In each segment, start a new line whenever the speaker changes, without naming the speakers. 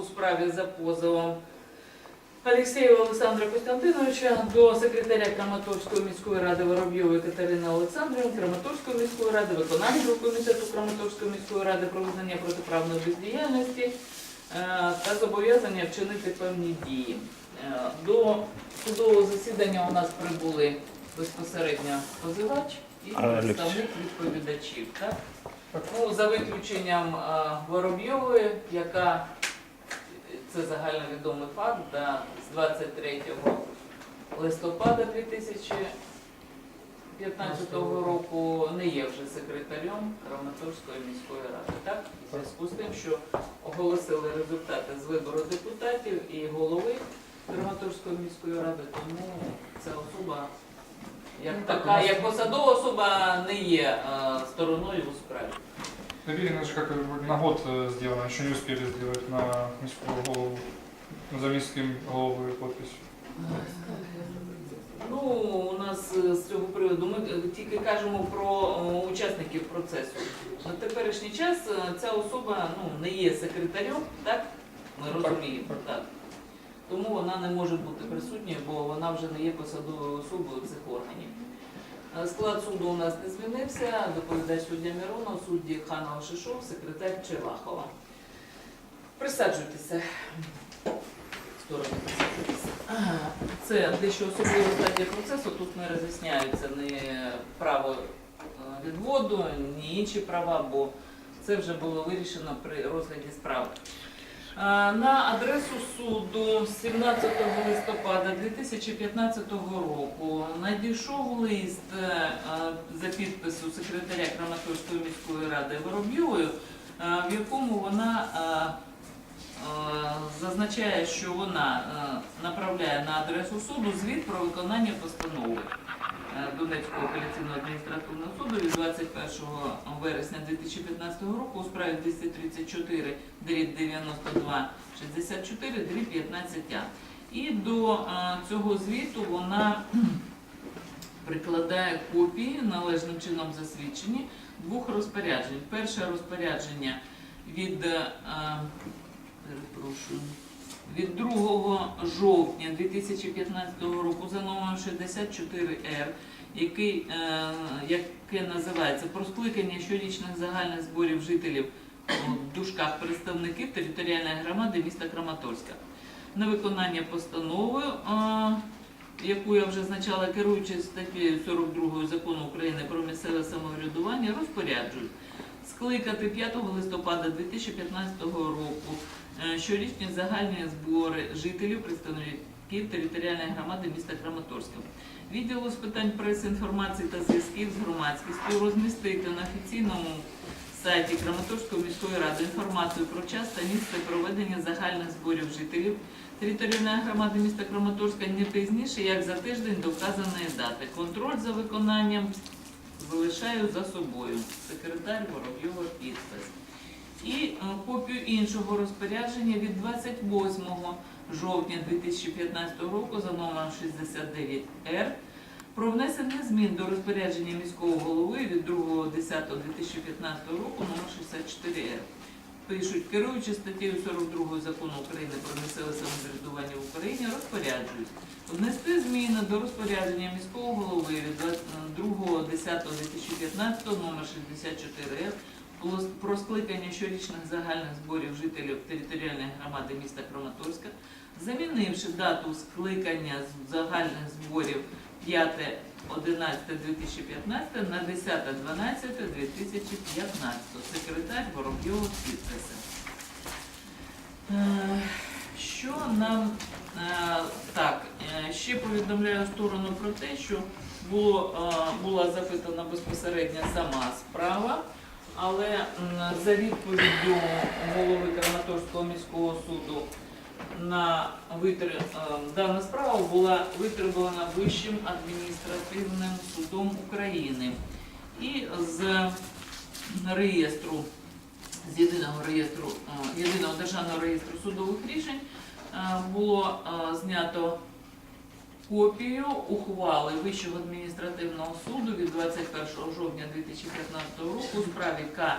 у справі за позовом Алексєєва Олександра Костянтиновича до секретаря Краматорської міської ради Воробйової Катерини Олександрівни, Краматорської міської ради, виконавчого комітету Краматорської міської ради про визнання протиправної бездіяльності е, та зобов'язання вчинити певні дії. Е, До судового засідання у нас прибули безпосередньо позивач і представник відповідачів. Так? Ну, за виключенням е, Воробйової, яка це загальновідомий факт, да, з 23 листопада 2015 року не є вже секретарем Краматорської міської ради. Так? У зв'язку з тим, що оголосили результати з вибору депутатів і голови Краматорської міської ради, тому ця особа, як
Ну,
така, як посадова особа, не є е, стороною у справі.
Доверие же как на год сделано, еще не успели сделать на міську голову, за міським головою подпись.
Ну, у нас е, з цього приводу ми е, тільки кажемо про е, учасників процесу. На теперішній час ця особа ну, не є секретарем, так? Ми розуміємо, так. Тому вона не може бути присутньою, бо вона вже не є посадовою особою цих органів. Е, Склад суду у нас не змінився. Доповідач суддя Миронов, судді Ханова Шишов, секретар Челахова. Присаджуйтеся. Це дещо особливо стадія процесу. Тут не роз'ясняються ні право е, відводу, ні інші права, бо це вже було вирішено при розгляді справи. Е, На адресу суду 17 листопада 2015 року надійшов лист е, за підпису секретаря Краматорської міської ради Воробйовою, е, в якому вона зазначає, що вона направляє на адресу суду звіт про виконання постанови Донецького апеляційного адміністративного суду від 21 вересня 2015 року у справі 234 дріб 92 64 дріб 15 а І до е, цього звіту вона прикладає копії належним чином засвідчені двох розпоряджень. Перше розпорядження від е, перепрошую, від 2 жовтня 2015 року за номером 64Р, який, е, яке називається про скликання щорічних загальних зборів жителів в дужках представників територіальної громади міста Краматорська. На виконання постанови, е, яку я вже значала, керуючись статтею 42 закону України про місцеве самоврядування, розпоряджують скликати 5 листопада 2015 року щорічні загальні збори жителів представників територіальної громади міста Краматорська. Відділу з питань преси, інформації та зв'язків з громадськістю розмістити на офіційному сайті Краматорської міської ради інформацію про час та місце проведення загальних зборів жителів територіальної громади міста Краматорська не пізніше, як за тиждень до вказаної дати. Контроль за виконанням залишаю за собою. Секретар Воробйова підпис. І е, копію іншого розпорядження від 28 жовтня 2015 року за номером 69Р про внесення змін до розпорядження міського голови від 2.10.2015 року номер 64Р. Пишуть, керуючи статтею 42 закону України про місцеве самоврядування в Україні, розпоряджують внести зміни до розпорядження міського голови від 2.10.2015 номер 64Р про- про скликання щорічних загальних зборів жителів територіальної громади міста Краматорська, замінивши дату скликання загальних зборів 5.11.2015 на 10.12.2015. Секретар Воробйова підписи. Е, Що нам е, так, е, ще повідомляю сторону про те, що було, була запитана безпосередньо сама справа, але за відповіддю голови Краматорського міського суду на витр... е, дана справа була витребувана Вищим адміністративним судом України. І з реєстру, з єдиного реєстру, е, єдиного державного реєстру судових рішень е, було знято копію ухвали Вищого адміністративного суду від 21 жовтня 2015 року у справі К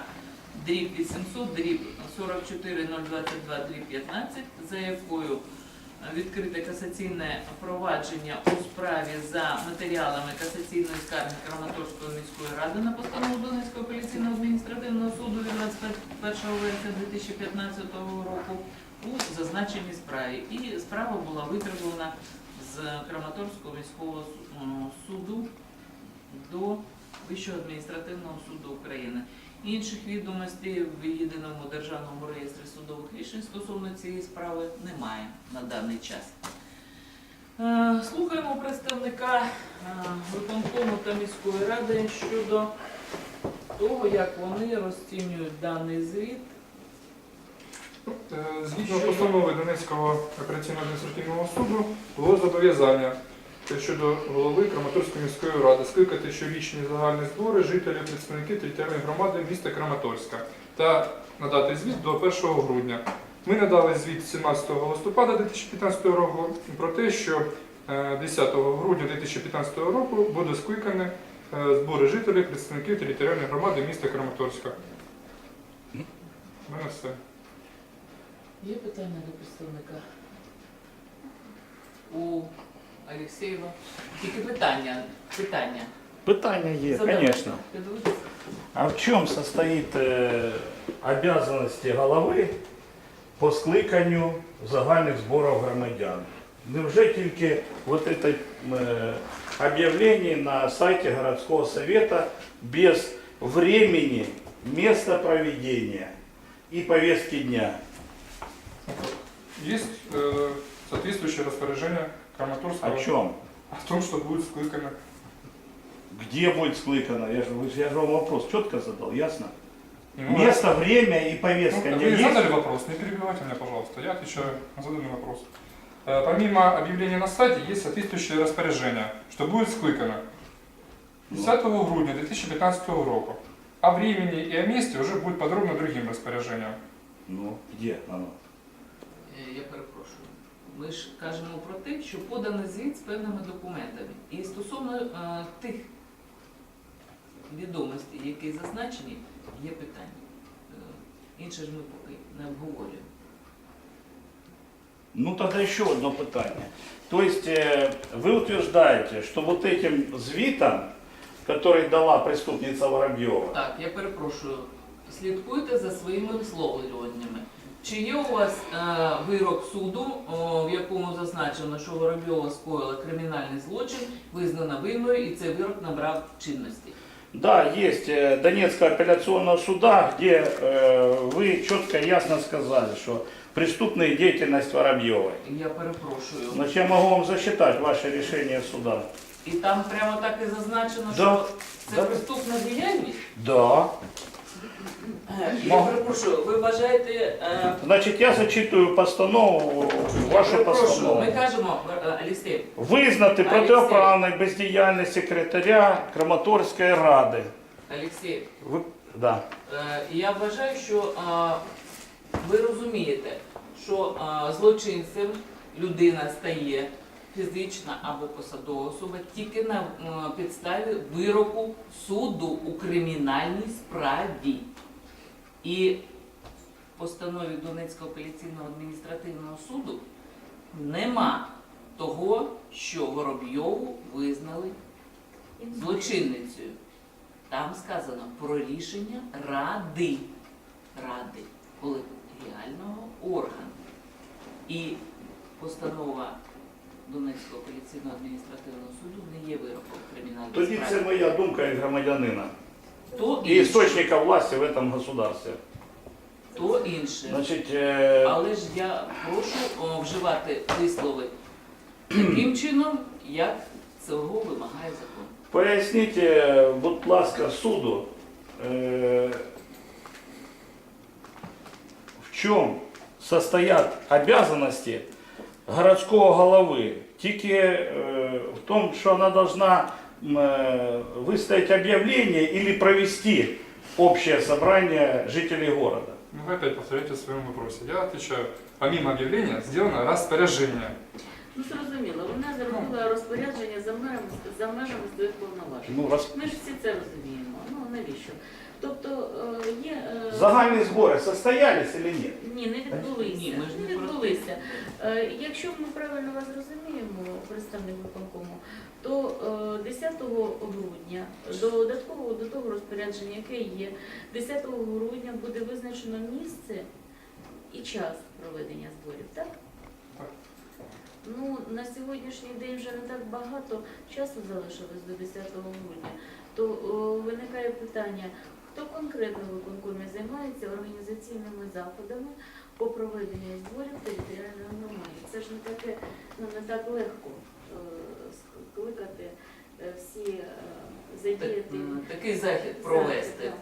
дріб 800, дріб 44022, дріб 15, за якою відкрите касаційне провадження у справі за матеріалами касаційної скарги Краматорської міської ради на постанову Донецького апеляційного адміністративного суду від 21 вересня 2015 року у зазначеній справі. І справа була витребувана з Краматорського міського суду до Вищого адміністративного суду України. Інших відомостей в єдиному державному реєстрі судових рішень стосовно цієї справи немає на даний час. Е, Слухаємо представника е, виконкому та міської ради щодо того, як вони розцінюють даний звіт.
Е, Згідно постанови Донецького операційного адміністративного суду було зобов'язання щодо голови Краматорської міської ради скликати щорічні загальні збори жителів представники територіальної громади міста Краматорська та надати звіт до 1 грудня. Ми надали звіт 17 листопада 2015 року про те, що е, 10 грудня 2015 року буде скликані е, збори жителів представників територіальної громади міста Краматорська. У мене все.
Є питання до представника? У Алексєєва. Тільки питання. Питання.
Питання есть,
Задавайте.
конечно.
Підводиться.
А в чем состоит э, обязанности голови по скликанню загальних зборів громадян? Невже тільки вот это э, объявление на сайте городского совета без времени, места проведения и повестки дня?
Есть э, соответствующее распоряжение Краматорского
О чем?
о том, что будет склыкано.
Где будет скликано? Я же, вы я же вам вопрос четко задал, ясно?
Ну,
Место, время и
ну,
повестка
вы
дня есть?
задали вопрос, не перебивайте меня, пожалуйста. Я отвечаю на заданный вопрос. Э, помимо объявления на сайте, есть соответствующее распоряжение, что будет склыкано 10 грудня 2015 року. О времени и о месте уже будет подробно другим распоряжением.
Ну, где оно?
Е, Я перепрошую. Ми ж кажемо про те, що поданий звіт з певними документами. І стосовно е, тих відомостей, які зазначені, є питання. Е, інше ж ми поки не обговорюємо.
Ну тогда еще одно питание. То есть э, вы утверждаете, что вот этим звитом, который дала преступница Воробьева,
Так, я перепрошую. Слідкуйте за своїми висловлюваннями. Чи є у вас е, вирок суду, о, в якому зазначено, що Воробйова скоїла кримінальний злочин, визнана винною, і цей вирок набрав чинності?
да, есть э, Донецкого апелляционного суда, где э, вы четко и ясно сказали, что преступная деятельность Воробьевой.
Я перепрошую.
Значит, я могу вам засчитать ваше решение суда.
І там прямо так і зазначено,
Да.
що це
Да.
преступна діяльність.
Да.
Е, Я перепрошую, ви вважаєте. е,
Значит, я зачитываю постанову, вашу
перепрошую,
постанову.
ми кажемо, е, Алексей,
Визнати протиправною бездіяльність секретаря Краматорської ради.
Олексій,
Ви... Да.
Е, Я вважаю, що а, ви розумієте, що а, злочинцем людина стає фізична або посадова особа тільки на підставі вироку суду у кримінальній справі. І в постанові Донецького апеляційного адміністративного суду нема того, що Воробйову визнали злочинницею. Там сказано про рішення ради, ради колегіального органу. І постанова Донецького апеляційного адміністративного суду не є вироком кримінальної
Тоді це моя думка як громадянина
То
і
інше,
істочника власті в цьому государстві.
то інше.
Значить, е,
Але ж я прошу о, вживати вислови таким чином, як цього вимагає закон.
поясніть, е, будь ласка, суду, е, в чому состоять обязанности городского голови. Тільки е, в тому, що вона должна м, е, выставить объявление или провести общее собрание жителей города.
Ну, вы опять повторяете в своем вопросе. Я отвечаю. Помимо объявления сделано распоряжение.
Ну зрозуміло, вона зробила розпорядження за межами, за межами своїх повноважень.
Ну, раз...
Ми ж всі це розуміємо. Ну навіщо? Тобто е, є е,
Загальные сборы состоялись или нет?
ні, не відбулися.
Ні, ми ж не
відбулися. Е, Якщо ми правильно вас розуміємо, представник виконкому, то е, 10 грудня додатково до того розпорядження, яке є, 10 грудня буде визначено місце і час проведення зборів, так?
Так.
Ну, на сьогоднішній день вже не так багато часу залишилось до 10 грудня, то о, виникає питання, хто конкретно в виконкомі займається організаційними заходами по проведенню зборів територіальної громади. Це ж не таке, ну не так легко е, скликати е, всі е, задіяти.
Такий захід провести.
Так.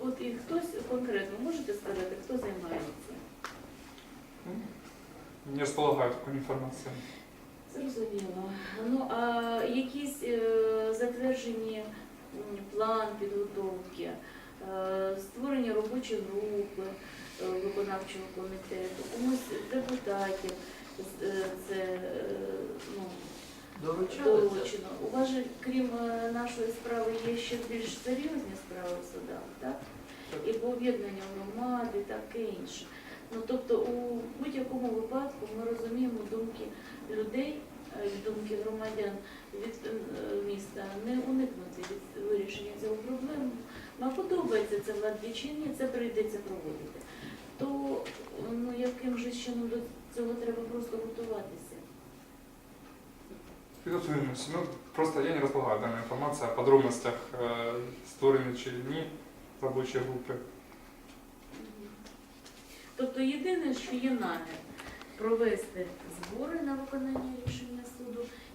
От і хтось конкретно можете сказати, хто займається?
Не розполагаю такою інформацією.
Зрозуміло. Ну а якісь е, затверджені план підготовки, е, створення робочої групи е, виконавчого комітету, комусь депутатів е, це ну, долучено. У вас же, крім нашої справи, є ще більш серйозні справи в судах, так? І по об'єднанню громади, таке інше. Ну тобто у будь-якому випадку ми розуміємо думки людей, е, думки громадян від е, міста не уникнути від вирішення цього проблеми. Вам подобається це владі чи ні, це прийдеться проводити. То ну яким же чином до цього треба просто готуватися?
Підготуємося. Ну, просто я не розполагаю даною інформацією о подробностях е, створення чи ні робочої групи.
Тобто єдине, що є намір провести збори на виконання рішення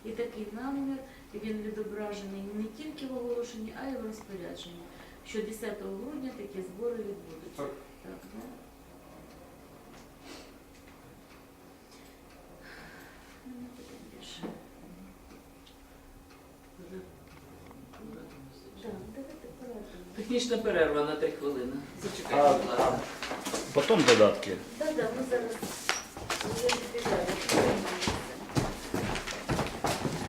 і такий намір він відображений не тільки в оголошенні, а й в розпорядженні, що 10 грудня такі збори відбудуться.
Так.
Так, да? Порадимо.
Технічна перерва на три хвилини.
А,
Зачекайте, будь ласка.
Потом додатки.
Так, так, ми зараз.